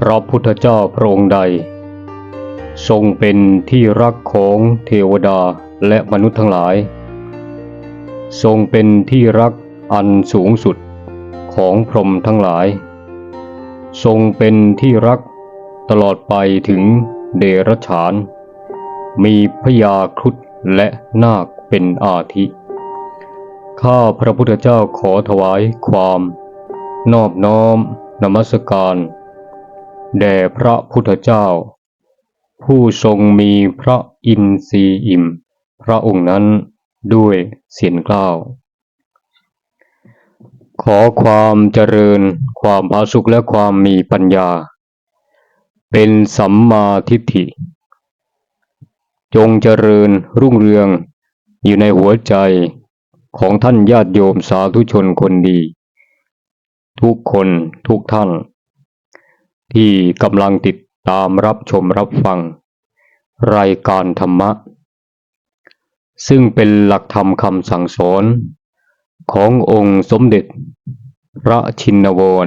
พระพุทธเจ้าพระองค์ใด ทรงเป็นที่รักของเทวดาและมนุษย์ทั้งหลาย ทรงเป็นที่รักอันสูงสุดของพรหมทั้งหลาย ทรงเป็นที่รักตลอดไปถึงเดรัจฉาน มีพญาครุฑและนาคเป็นอาทิ ข้าพระพุทธเจ้าขอถวายความ นอบน้อมนมัสการ แด่พระพุทธเจ้า ผู้ทรงมีพระอินทรีย์อิ่ม พระองค์นั้นด้วยเสียงกล้าว ขอความเจริญความผาสุกและความมีปัญญา เป็นสัมมาทิฏฐิ จงเจริญรุ่งเรืองอยู่ในหัวใจของท่านญาติโยมสาธุชนคนดี ทุกคนทุกท่าน ที่กำลังติดตามรับชมรับฟัง รายการธรรมะ ซึ่งเป็นหลักธรรมคำสั่งสอนขององค์สมเด็จ พระชินวร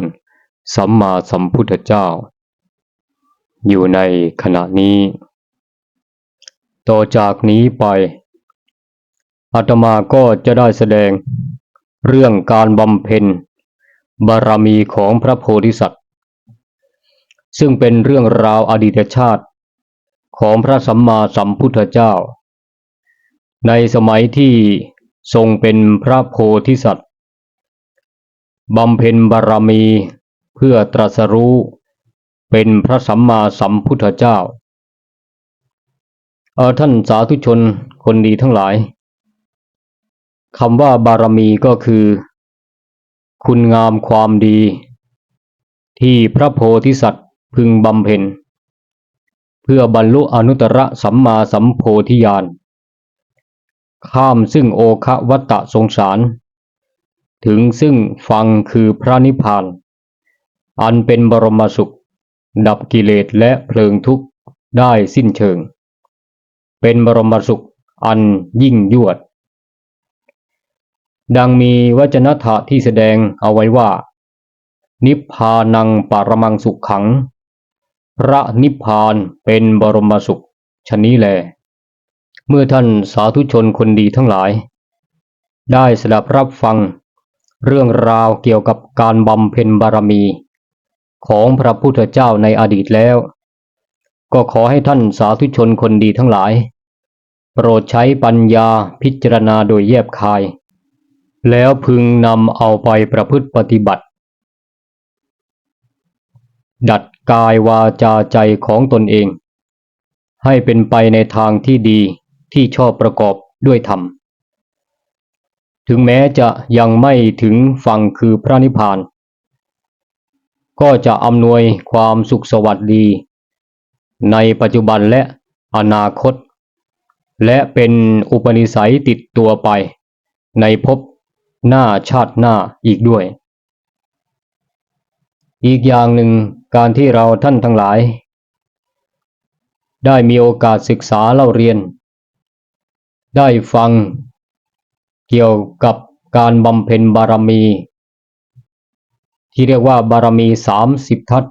สัมมาสัมพุทธเจ้า อยู่ในขณะนี้ ต่อจากนี้ไปอาตมาก็จะได้แสดงเรื่องการบำเพ็ญบารมีของพระโพธิสัตว์ ซึ่งเป็นเรื่องราวอดีตชาติ ของพระสัมมาสัมพุทธเจ้า ในสมัยที่ทรงเป็นพระโพธิสัตว์บำเพ็ญบารมีเพื่อตรัสรู้เป็นพระสัมมาสัมพุทธเจ้าเออท่านสาธุชนคนดีทั้งหลายคำว่าบารมีก็คือ คุณงามความดี ที่พระโพธิสัตว์ พึงบำเพ็ญ เพื่อบรรลุอนุตตรสัมมาสัมโพธิญาณ ข้ามซึ่งโอคะวัตตะสงสาร ถึงซึ่งฟังคือพระนิพพาน อันเป็นบรมสุข ดับกิเลสและเพลิงทุกข์ได้สิ้นเชิง เป็นบรมสุขอันยิ่งยวด ดังมีวจนะถะที่แสดงเอาไว้ว่า นิพพานังปารมังสุขขัง พระนิพพานเป็นบรมสุขชนี้แล เมื่อท่านสาธุชนคนดีทั้งหลาย ได้สดับรับฟัง เรื่องราวเกี่ยวกับการบำเพ็ญบารมี ของพระพุทธเจ้าในอดีตแล้ว ก็ขอให้ท่านสาธุชนคนดีทั้งหลาย โปรดใช้ปัญญาพิจารณาโดยแยบคาย แล้วพึงนำเอาไปประพฤติปฏิบัติ ดัด กายวาจาใจของตนเอง ให้เป็นไปในทางที่ดีที่ชอบประกอบด้วยธรรม ถึงแม้จะยังไม่ถึงฝั่งคือพระนิพพาน ก็จะอำนวยความสุขสวัสดี ในปัจจุบันและอนาคต และเป็นอุปนิสัยติดตัวไป ในภพหน้าชาติหน้าอีกด้วย อีกอย่างหนึ่ง การที่เราท่านทั้งหลาย ได้มีโอกาสศึกษาเล่าเรียน ได้ฟัง เกี่ยวกับการบำเพ็ญบารมี ที่เรียกว่าบารมีสามสิบทัศ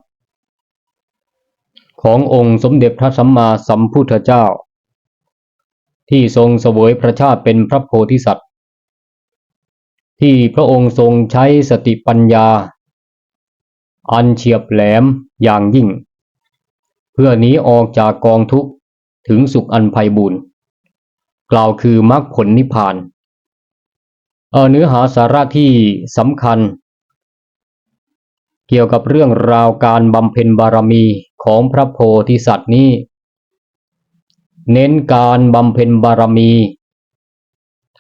ขององค์สมเด็จพระสัมมาสัมพุทธเจ้า ที่ทรงเสวยพระชาติเป็นพระโพธิสัตว์ ที่พระองค์ทรงใช้สติปัญญา อันเฉียบแหลมอย่างยิ่ง เพื่อนี้ออกจากกองทุกข์ถึงสุขอันไพบูรณ์กล่าวคือมรรคผลนิพพานเออเนื้อหาสาระที่สำคัญ เกี่ยวกับเรื่องราวการบำเพ็ญบารมีของพระโพธิสัตว์นี้ เน้นการบำเพ็ญบารมี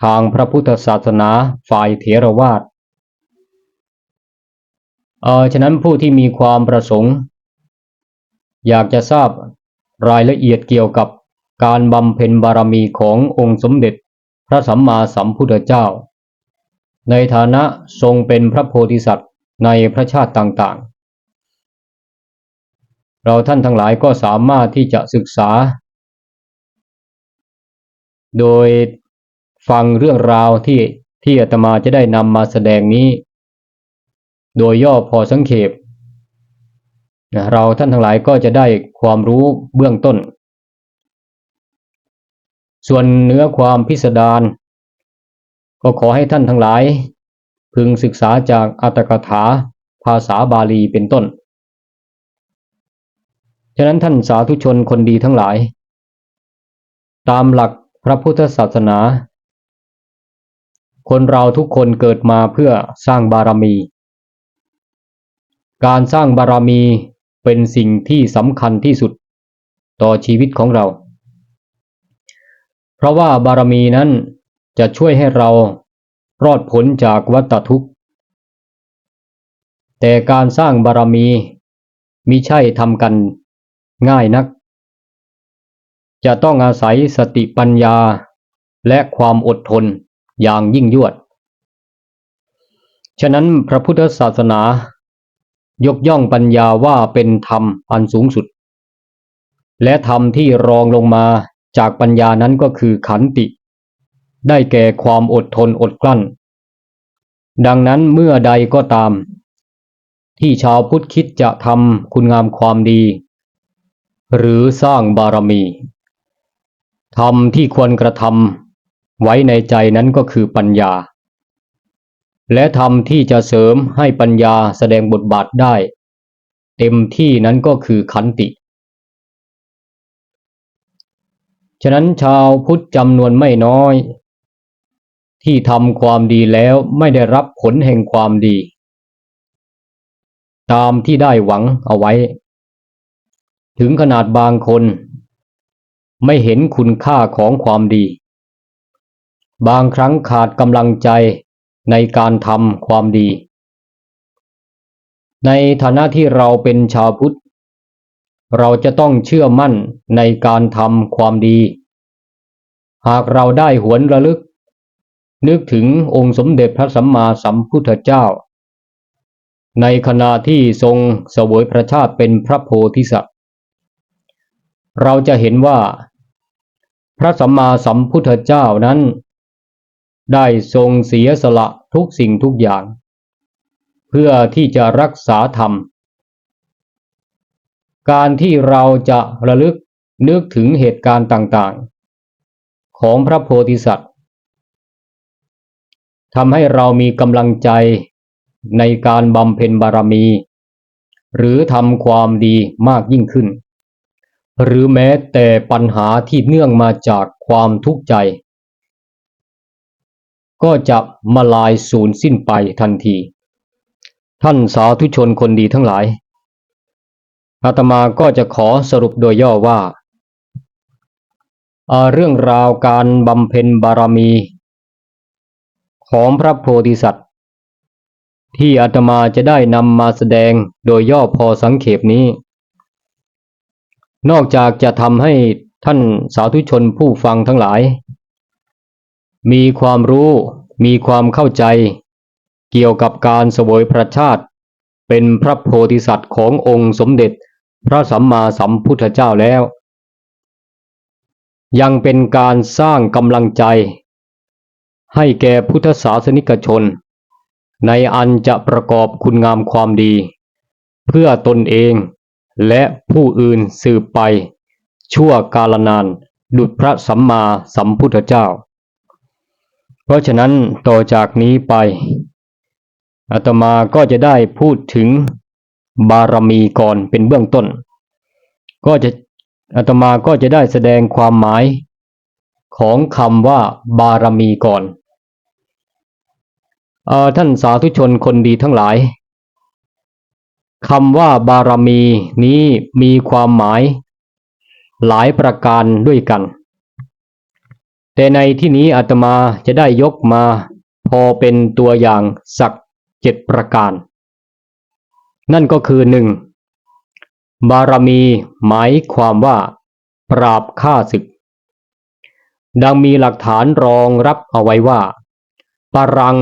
ทางพระพุทธศาสนาฝ่ายเถรวาท เออฉะนั้นผู้ที่มีความประสงค์ อยากจะทราบรายละเอียดเกี่ยวกับการบำเพ็ญบารมีขององค์สมเด็จพระสัมมาสัมพุทธเจ้า ในฐานะทรงเป็นพระโพธิสัตว์ในพระชาติต่างๆ เราท่านทั้งหลายก็สามารถที่จะศึกษา โดยฟังเรื่องราวที่ที่อาตมาจะได้นำมาแสดงนี้ โดยย่อพอสังเขปนะเราท่านทั้งหลายก็จะได้ความรู้เบื้องต้น ส่วนเนื้อความพิสดารก็ขอให้ท่านทั้งหลาย พึงศึกษาจากอัตถกถาภาษาบาลีเป็นต้น ฉะนั้นท่านสาธุชนคนดีทั้งหลาย ตามหลักพระพุทธศาสนา คนเราทุกคนเกิดมาเพื่อสร้างบารมี การสร้างบารมีเป็นสิ่งที่สำคัญที่สุดต่อชีวิตของเรา เพราะว่าบารมีนั้นจะช่วยให้เรารอดพ้นจากวัฏทุกข์ แต่การสร้างบารมีมิใช่ทำกันง่ายนัก จะต้องอาศัยสติปัญญาและความอดทนอย่างยิ่งยวด ฉะนั้นพระพุทธศาสนา ยกย่องปัญญาว่าเป็นธรรมอันสูงสุด และธรรมที่รองลงมาจากปัญญานั้นก็คือขันติ ได้แก่ความอดทนอดกลั้น ดังนั้นเมื่อใดก็ตาม ที่ชาวพุทธคิดจะทำคุณงามความดี หรือสร้างบารมีธรรมที่ควรกระทำไว้ในใจนั้นก็คือปัญญา และธรรมที่จะเสริมให้ปัญญาแสดงบทบาทได้ เต็มที่นั้นก็คือขันติ ฉะนั้นชาวพุทธจำนวนไม่น้อย ที่ทำความดีแล้วไม่ได้รับผลแห่งความดี ตามที่ได้หวังเอาไว้ ถึงขนาดบางคน ไม่เห็นคุณค่าของความดี บางครั้งขาดกำลังใจ ในการทำความดี ในฐานะที่เราเป็นชาวพุทธ เราจะต้องเชื่อมั่นในการทำความดี หากเราได้หวนระลึก นึกถึงองค์สมเด็จพระสัมมาสัมพุทธเจ้า ในขณะที่ทรงเสวยพระชาติเป็นพระโพธิสัตว์ เราจะเห็นว่า พระสัมมาสัมพุทธเจ้านั้นได้ทรงเสียสละ ทุกสิ่งทุกอย่าง เพื่อที่จะรักษาธรรม การที่เราจะระลึกนึกถึงเหตุการณ์ต่างๆ ของพระโพธิสัตว์ทำให้เรามีกำลังใจในการบำเพ็ญบารมี หรือทำความดีมากยิ่งขึ้น หรือแม้แต่ปัญหาที่เนื่องมาจากความทุกข์ใจ ก็จะมาลายสูญสิ้นไปทันที ท่านสาธุชนคนดีทั้งหลาย อาตมาก็จะขอสรุปโดยย่อว่าเอ่อเรื่องราวการบำเพ็ญบารมี ของพระโพธิสัตว์ ที่อาตมาจะได้นำมาแสดงโดยย่อพอสังเขปนี้ นอกจากจะทำให้ท่านสาธุชนผู้ฟังทั้งหลาย มีความรู้มีความเข้าใจ เกี่ยวกับการเสวยพระชาติ เป็นพระโพธิสัตว์ขององค์สมเด็จพระสัมมาสัมพุทธเจ้าแล้ว ยังเป็นการสร้างกำลังใจ ให้แก่พุทธศาสนิกชน ในอันจะประกอบคุณงามความดี เพื่อตนเองและผู้อื่นสืบไป ชั่วกาลนาน ดุจพระสัมมาสัมพุทธเจ้า เพราะฉะนั้นต่อจากนี้ไปอาตมาก็จะได้พูดถึงบารมีก่อนเป็นเบื้องต้น ก็จะอาตมาก็จะได้แสดงความหมายของคำว่าบารมีก่อนเอ่อท่านสาธุชนคนดีทั้งหลายคำว่าบารมีนี้มีความหมาย หลายประการด้วยกัน แต่ในที่นี้อาตมาจะได้ยกมาพอเป็นตัวอย่างสักเจ็ดประการ นั่นก็คือหนึ่งบารมีหมายความว่า ปราบฆ่าศึก ดังมีหลักฐานรองรับเอาไว้ว่า ปรัง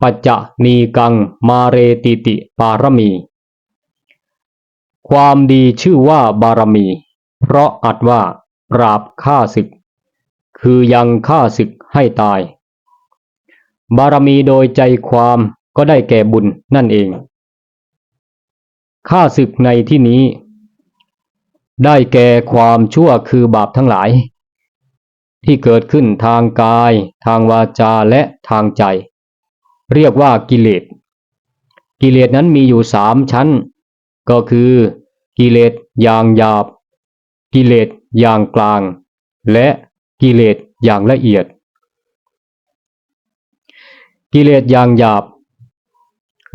ปัจจนีกังมาเรติติปารมี ความดีชื่อว่าบารมี เพราะอัดว่า ปราบฆ่าศึก คือยังฆ่าศึกให้ตาย บารมีโดยใจความก็ได้แก่บุญนั่นเองข้าศึกในที่นี้ ได้แก่ความชั่วคือบาปทั้งหลาย ที่เกิดขึ้นทางกาย ทางวาจาและทางใจ เรียกว่ากิเลส กิเลสนั้นมีอยู่สามชั้น ก็คือ กิเลสอย่างหยาบ กิเลสอย่างกลาง และ กิเลสอย่างละเอียด กิเลสอย่างหยาบ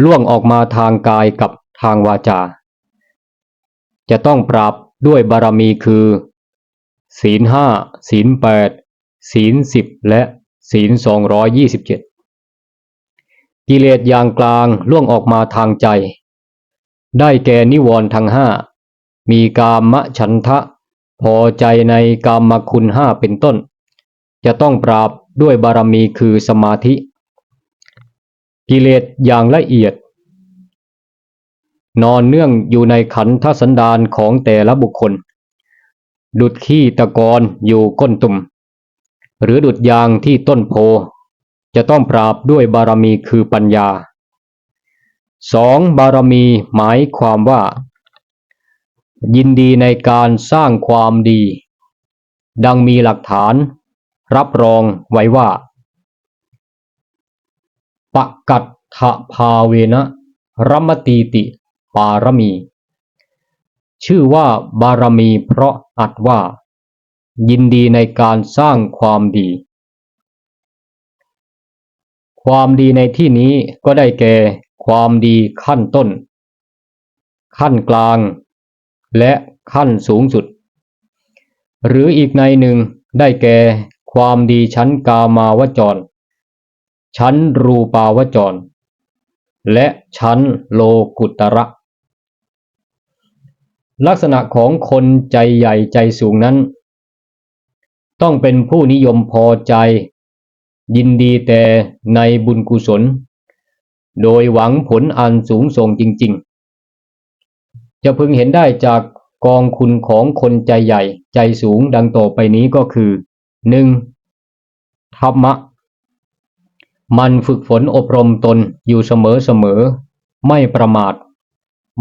ล่วงออกมาทางกายกับทางวาจา จะต้องปราบด้วยบารมีคือ ศีลห้าศีลแปดศีลสิบและศีลสองร้อยยี่สิบเจ็ดกิเลสอย่างกลางล่วงออกมาทางใจ ได้แก่นิวรณ์ทั้งห้ามีกามฉันทะ พอใจในกามคุณห้าเป็นต้น จะต้องปราบด้วยบารมีคือสมาธิ กิเลสอย่างละเอียด นอนเนื่องอยู่ในขันธสันดานของแต่ละบุคคล ดุดขี้ตะกอนอยู่ก้นตุ่ม หรือดุดยางที่ต้นโพ จะต้องปราบด้วยบารมีคือปัญญาสองบารมีหมายความว่า ยินดีในการสร้างความดี ดังมีหลักฐาน รับรองไว้ว่าปกัตถภาเวนะรัมมตีติปารมี ชื่อว่าบารมีเพราะอัดว่า ยินดีในการสร้างความดี ความดีในที่นี้ก็ได้แก่ความดีขั้นต้น ขั้นกลาง และขั้นสูงสุด หรืออีกในหนึ่งได้แก่ความดีชั้นกามาวจร ชั้นรูปาวจร และชั้นโลกุตระ ลักษณะของคนใจใหญ่ใจสูงนั้น ต้องเป็นผู้นิยมพอใจ ยินดีแต่ในบุญกุศล โดยหวังผลอันสูงส่งจริง จะพึงเห็นได้จากกองคุณของคนใจใหญ่ ใจสูงดังต่อไปนี้ก็คือ 1. ธรรมะ มันฝึกฝนอบรมตนอยู่เสมอๆไม่ประมาท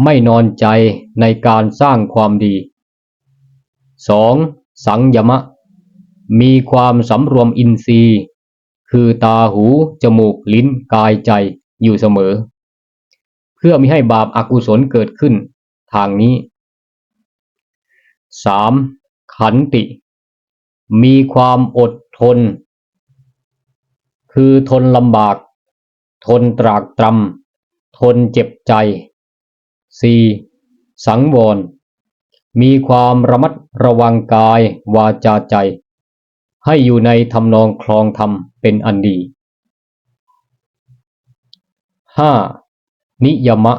ไม่นอนใจในการสร้างความดี 2. สังยมะ มีความสำรวมอินทรีย์ คือตาหู จมูกลิ้นกายใจอยู่เสมอ เพื่อไม่ให้บาปอากุศลเกิดขึ้น ทางนี้ 3. ขันติ มีความอดทน คือทนลำบาก ทนตรากตรำทนเจ็บใจ 4. สังวร มีความระมัดระวังกายวาจาใจ ให้อยู่ในทำนองคลองธรรมเป็นอันดี 5. นิยมะ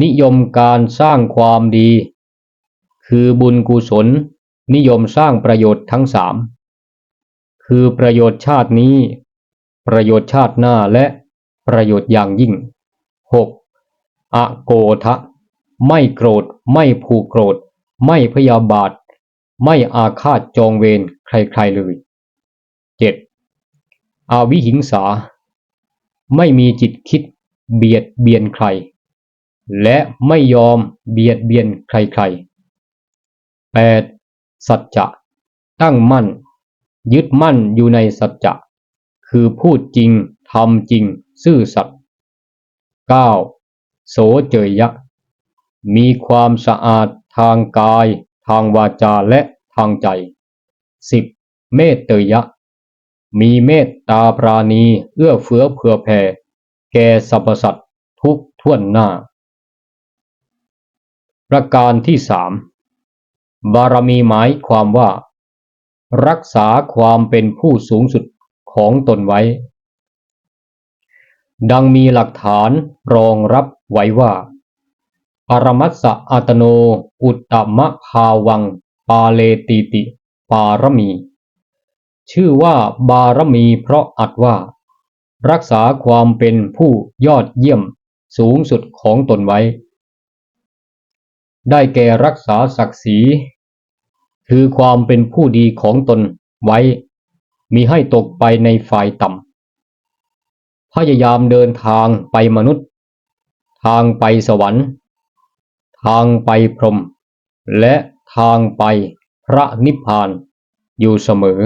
นิยมการสร้างความดี คือบุญกุศล นิยมสร้างประโยชน์ทั้งสามคือประโยชน์ชาตินี้ ประโยชน์ชาติหน้าและประโยชน์อย่างยิ่ง 6. อโกทะ ไม่โกรธ ไม่ผูกโกรธ ไม่พยาบาท ไม่อาฆาตจองเวรใครๆเลย 7. อวิหิงสา ไม่มีจิตคิดเบียดเบียนใคร และไม่ยอมเบียดเบียนใครๆ 8. สัจจะ ตั้งมั่น ยึดมั่นอยู่ในสัจจะ คือพูดจริงทำจริง ซื่อสัตย์ 9. โสเจยยะ มีความสะอาดทางกาย ทางวาจาและทางใจ 10. เมตเตยยะ มีเมตตาปราณี เอื้อเฟื้อเผื่อแผ่ แก่สรรพสัตว์ทุกท่วนหน้า ประการที่สามบารมีหมายความว่า รักษาความเป็นผู้สูงสุดของตนไว้ ดังมีหลักฐานรองรับไว้ว่า ปรมัสสะอัตโนอุตตมะภาวัง ปาเลติติ ปารมี ชื่อว่าบารมีเพราะอัดว่า รักษาความเป็นผู้ยอดเยี่ยมสูงสุดของตนไว้ ได้แก่รักษาศักดิ์ศรี คือความเป็นผู้ดีของตนไว้ มีให้ตกไปในฝ่ายต่ำ พยายามเดินทางไปมนุษย์ ทางไปสวรรค์ ทางไปพรหม และทางไปพระนิพพานอยู่เสมอ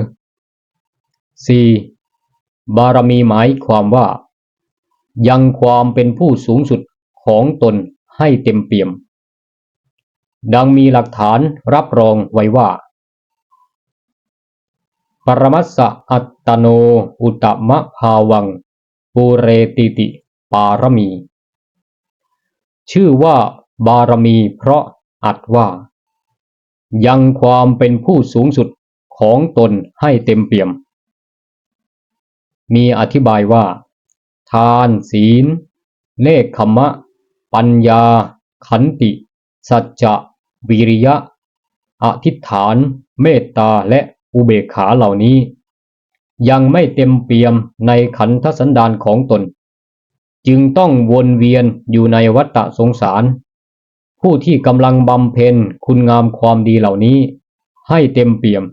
4. บารมีหมายความว่า ยังความเป็นผู้สูงสุดของตนให้เต็มเปี่ยม ดังมีหลักฐานรับรองไว้ว่า ปรมัสสะอัตตโนอุตมะภาวัง ปูเรติติ ปารมี ชื่อว่าบารมีเพราะอัดว่า ยังความเป็นผู้สูงสุดของตนให้เต็มเปี่ยม มีอธิบายว่า ทานศีล เนคขมะ ปัญญา ขันติ สัจจะ วิริยะ อธิษฐาน เมตตาและอุเบกขาเหล่านี้ ยังไม่เต็มเปี่ยมในขันธสันดานของตน จึงต้องวนเวียนอยู่ในวัฏฏะสงสาร ผู้ที่กำลังบำเพ็ญคุณงามความดีเหล่านี้ ให้เต็มเปี่ยม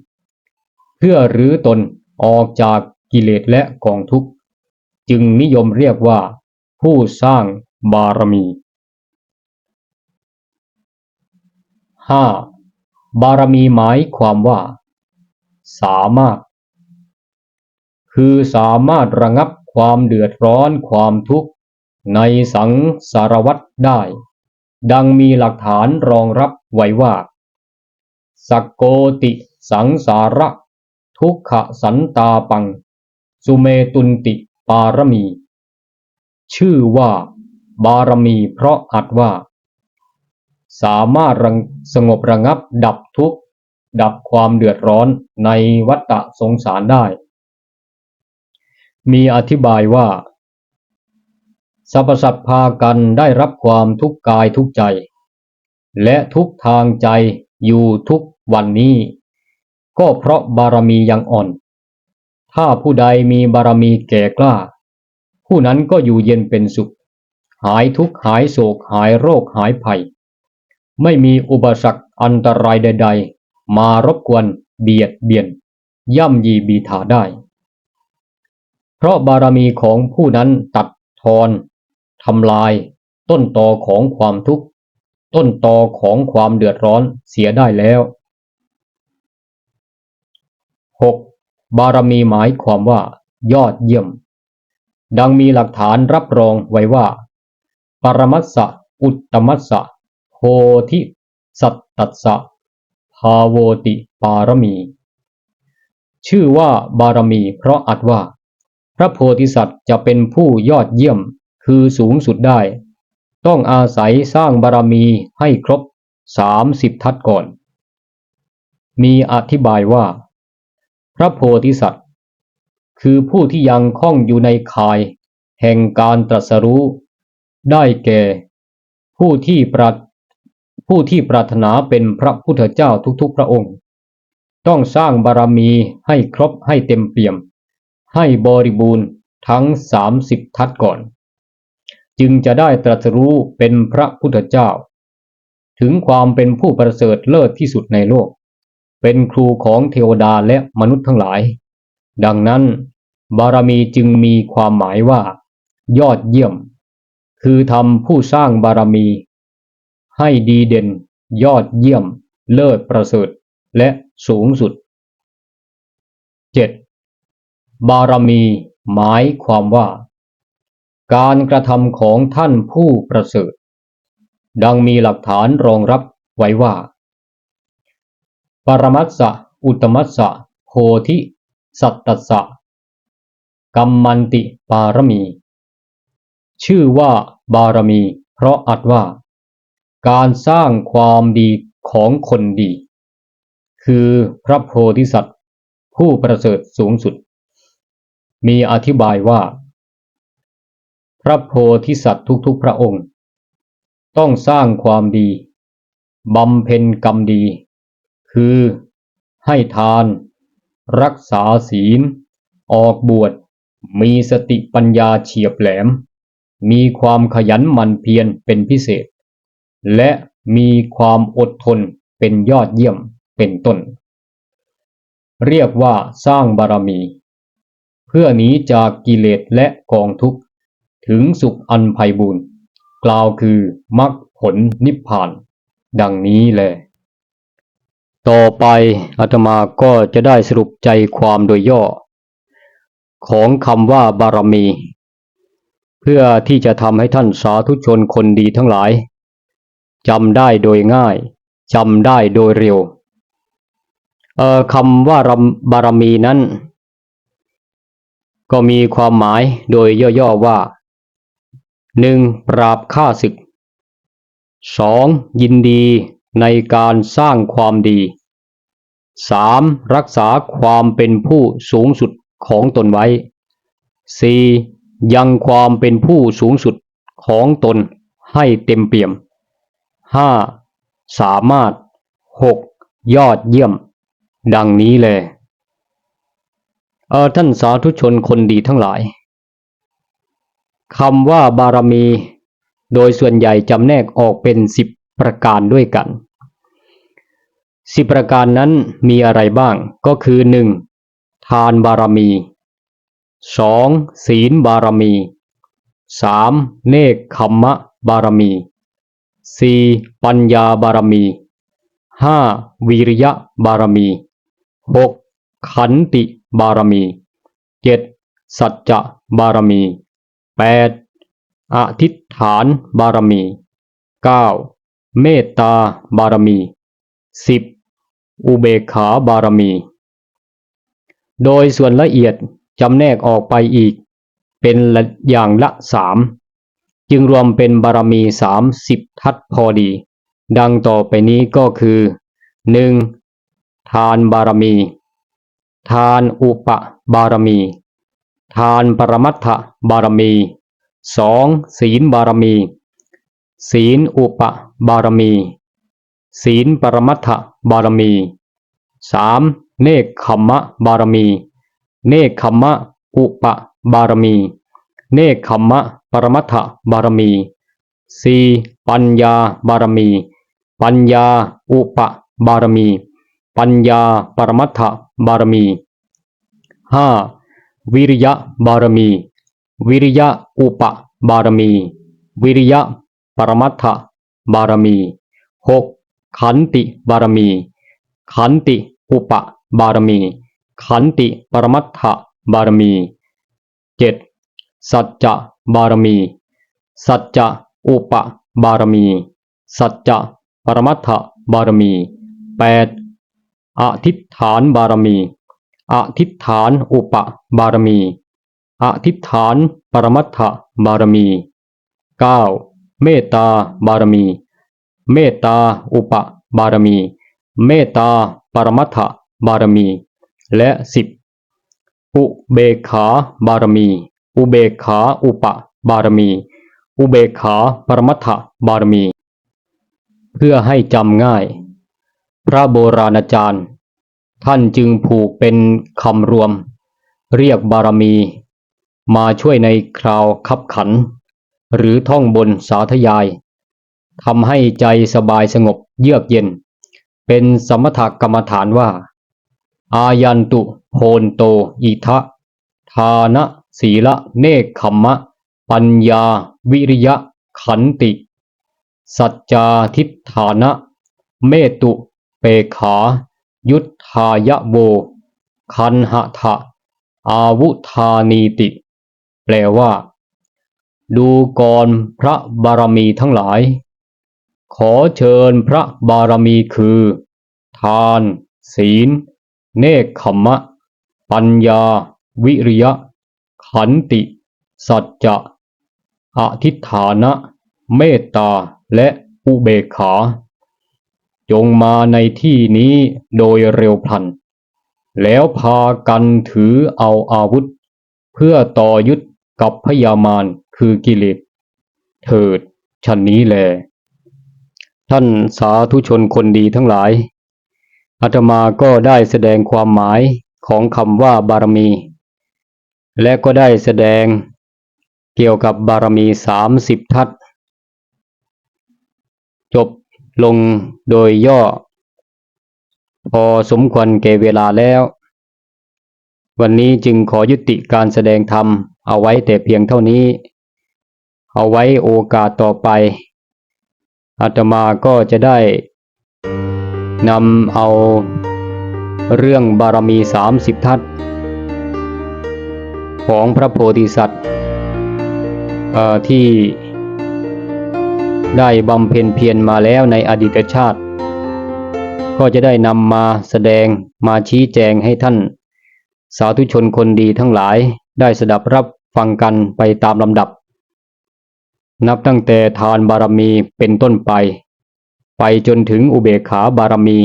เพื่อรื้อตนออกจากกิเลสและกองทุกข์ จึงนิยมเรียกว่าผู้สร้างบารมี 5. บารมีหมายความว่า สามารถ คือสามารถระงับความเดือดร้อนความทุกข์ ในสังสารวัฏได้ ดังมีหลักฐานรองรับไว้ว่า สักโกติสังสาระ ทุกขสันตาปัง สุเมตุนติปารมี ชื่อว่า บารมีเพราะอัดว่า สามารถรสงบระงับดับทุกข์ ดับความเดือดร้อนในวัฏฏะสงสารได้ มีอธิบายว่าสรรพสัตว์พากันได้รับความทุกข์กายทุกใจ และทุกทางใจอยู่ทุกวันนี้ ก็เพราะบารมียังอ่อน ถ้าผู้ใดมีบารมีแก่กล้า ผู้นั้นก็อยู่เย็นเป็นสุข หายทุกข์หายโศกหายโรคหายภัย ไม่มีอุปสรรคอันตรายใด ๆ มารบกวนเบียดเบียน ย่ำยีบีถาได้ เพราะบารมีของผู้นั้นตัดทอนทำลาย ต้นตอของความทุกข์ ต้นตอของความเดือดร้อนเสียได้แล้ว 6. บารมีหมายความว่า ยอดเยี่ยม ดังมีหลักฐานรับรองไว้ว่า ปรมัสสะอุตตมัสสะ พธิสัตตัสสะภาโวติปารมี ชื่อว่าบารมีเพราะอัดว่า พระโพธิสัตว์จะเป็นผู้ยอดเยี่ยมคือสูงสุดได้ ต้องอาศัยสร้างบารมีให้ครบสามสิบทัศก่อน มีอธิบายว่า พระโพธิสัตว์ คือผู้ที่ยังคล่องอยู่ในคาย แห่งการตรัสรู้ ได้แก่ ผู้ที่ปรา ผู้ที่ปรารถนาเป็นพระพุทธเจ้าทุกๆพระองค์ ต้องสร้างบารมีให้ครบให้เต็มเปี่ยม ให้บริบูรณ์ทั้งสามสิบทัศก่อน จึงจะได้ตรัสรู้เป็นพระพุทธเจ้า ถึงความเป็นผู้ประเสริฐเลิศที่สุดในโลก เป็นครูของเทวดาและมนุษย์ทั้งหลาย ดังนั้น บารมีจึงมีความหมายว่า ยอดเยี่ยม คือทำผู้สร้างบารมี ให้ดีเด่น ยอดเยี่ยม เลิศประเสริฐ และสูงสุด 7. บารมี หมายความว่า การกระทำของท่านผู้ประเสริฐ ดังมีหลักฐานรองรับไว้ว่า ปรมัสสะ อุตตมัสสะโพธิ สัตตสสะกัมมันติปารมี ชื่อว่าบารมี เพราะอัดว่า การสร้างความดีของคนดี คือพระโพธิสัตว์ผู้ประเสริฐสูงสุด มีอธิบายว่า พระโพธิสัตว์ทุกๆพระองค์ ต้องสร้างความดีบำเพ็ญกรรมดี คือให้ทาน รักษาศีล ออกบวช มีสติปัญญาเฉียบแหลม มีความขยันหมั่นเพียรเป็นพิเศษ และมีความอดทนเป็นยอดเยี่ยมเป็นต้น เรียกว่าสร้างบารมี เพื่อหนีจากกิเลสและกองทุกข์ ถึงสุขอันไพบูรณ์กล่าวคือมรรคผลนิพพาน ดังนี้แหละต่อไปอาตมาก็จะได้สรุปใจความโดยย่อ ของคำว่าบารมี เพื่อที่จะทำให้ท่านสาธุชนคนดีทั้งหลาย จำได้โดยง่ายจำได้โดยเร็วเอ่อคำว่าบารมีนั้น ก็มีความหมายโดยย่อๆว่าหนึ่งปราบฆ่าศึกสองยินดีในการสร้างความดีสามรักษาความเป็นผู้สูงสุดของตนไว้สี่ยังความเป็นผู้สูงสุดของตนให้เต็มเปี่ยม ห้าสามารถหกยอดเยี่ยม ดังนี้เลยเออท่านสาธุชนคนดีทั้งหลายคำว่าบารมี โดยส่วนใหญ่จำแนกออกเป็นสิบประการด้วยกันสิบประการนั้นมีอะไรบ้างก็คือหนึ่งทานบารมีสองศีลบารมีสามเนคขมมะบารมี สี่ปัญญาบารมีห้าวิริยะบารมีหกขันติบารมีเจ็ดสัจจะบารมีแปดอธิษฐานบารมีเก้าเมตตาบารมีสิบอุเบกขาบารมี โดยส่วนละเอียดจำแนกออกไปอีก เป็นละอย่างละสาม จึงรวมเป็นบารมีสามสิบทัศพอดี ดังต่อไปนี้ก็คือหนึ่งทานบารมี ทานอุปบารมี ทานปรมัตถบารมีสองศีลบารมี ศีลอุปบารมี ศีลปรมัตถบารมีสามเนคขมมะบารมี เนคขมมะอุปบารมี เนคขมมะ ปรมัตถบารมีสี่ปัญญาบารมี ปัญญาอุปบารมี ปัญญาปรมัตถบารมีห้าวิริยะบารมี วิริยะอุปบารมี วิริยะปรมัตถบารมีหกขันติบารมี ขันติอุปบารมี ขันติปรมัตถบารมีเจ็ดสัจจะ บารมี สัจจะอุปบารมี สัจจะปรมัตถบารมีแปดอธิษฐานบารมี อธิษฐานอุปบารมี อธิษฐานปรมัตถบารมีเก้าเมตตาบารมี เมตตาอุปบารมี เมตตาปรมัตถบารมี และสิบอุเบขาบารมี อุเบกขาอุปบารมี อุเบกขาปรมัตถบารมี เพื่อให้จำง่าย พระโบราณอาจารย์ ท่านจึงผูกเป็นคำรวม เรียกบารมี มาช่วยในคราวขับขัน หรือท่องบนสาธยายทำให้ใจสบายสงบเยือกเย็น เป็นสมถกรรมฐานว่า อายันตุโพนโตอิทะทานะ ศีละ เนคขมมะ ปัญญา วิริยะ ขันติ สัจจาทิฏฐานะ เมตุ เปขา ยุทธายะโว คันหะทะ อาวุธานีติ แปลว่า ดูก่อนพระบารมีทั้งหลาย ขอเชิญพระบารมีคือ ทาน ศีล เนคขมมะ ปัญญา วิริยะ ขันติ สัจจะ อธิฐานะ เมตตา และอุเบกขา จงมาในที่นี้โดยเร็วพลัน แล้วพากันถือเอาอาวุธ เพื่อต่อยุทธกับพยามารคือกิเลสเถิดชันนี้แล ท่านสาธุชนคนดีทั้งหลายอาตมาก็ได้แสดงความหมายของคำว่าบารมี และก็ได้แสดงเกี่ยวกับบารมีสามสิบทัศจบลงโดยย่อ พอสมควรแก่เวลาแล้ว วันนี้จึงขอยุติการแสดงธรรมเอาไว้แต่เพียงเท่านี้ เอาไว้โอกาสต่อไปอาตมาก็จะได้นำเอาเรื่องบารมีสามสิบทัศน์ ของพระโพธิสัตว์ที่ได้บำเพ็ญเพียรมาแล้วในอดีตชาติ ก็จะได้นำมาแสดงมาชี้แจงให้ท่าน สาธุชนคนดีทั้งหลายได้สดับรับฟังกันไปตามลำดับ นับตั้งแต่ทานบารมีเป็นต้นไป ไปจนถึงอุเบกขาบารมี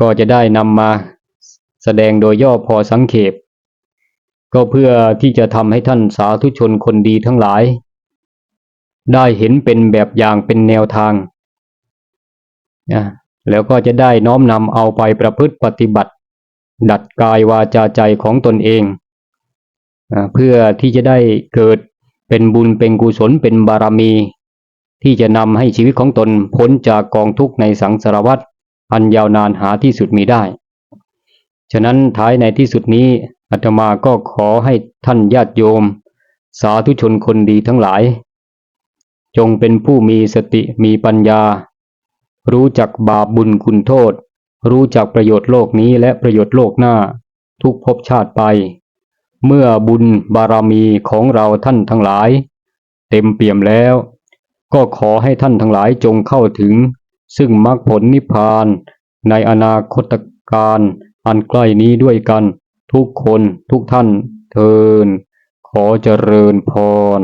ก็จะได้นำมาแสดงโดยย่อพอสังเขป ก็เพื่อที่จะทำให้ท่านสาธุชนคนดีทั้งหลาย ได้เห็นเป็นแบบอย่างเป็นแนวทางนะแล้วก็จะได้น้อมนำเอาไปประพฤติปฏิบัติ ดัดกายวาจาใจของตนเองอ่าเพื่อที่จะได้เกิดเป็นบุญเป็นกุศลเป็นบารมี ที่จะนำให้ชีวิตของตนพ้นจากกองทุกข์ในสังสารวัฏอันยาวนานหาที่สุดมีได้ ฉะนั้นท้ายในที่สุดนี้ อาตมาก็ขอให้ท่านญาติโยม สาธุชนคนดีทั้งหลาย จงเป็นผู้มีสติมีปัญญา รู้จักบาปบุญคุณโทษ รู้จักประโยชน์โลกนี้และประโยชน์โลกหน้า ทุกภพชาติไป เมื่อบุญบารมีของเราท่านทั้งหลาย เต็มเปี่ยมแล้ว ก็ขอให้ท่านทั้งหลายจงเข้าถึง ซึ่งมรรคผลนิพพานในอนาคตการอันใกล้นี้ด้วยกัน ทุกคนทุกท่านเทินขอเจริญพร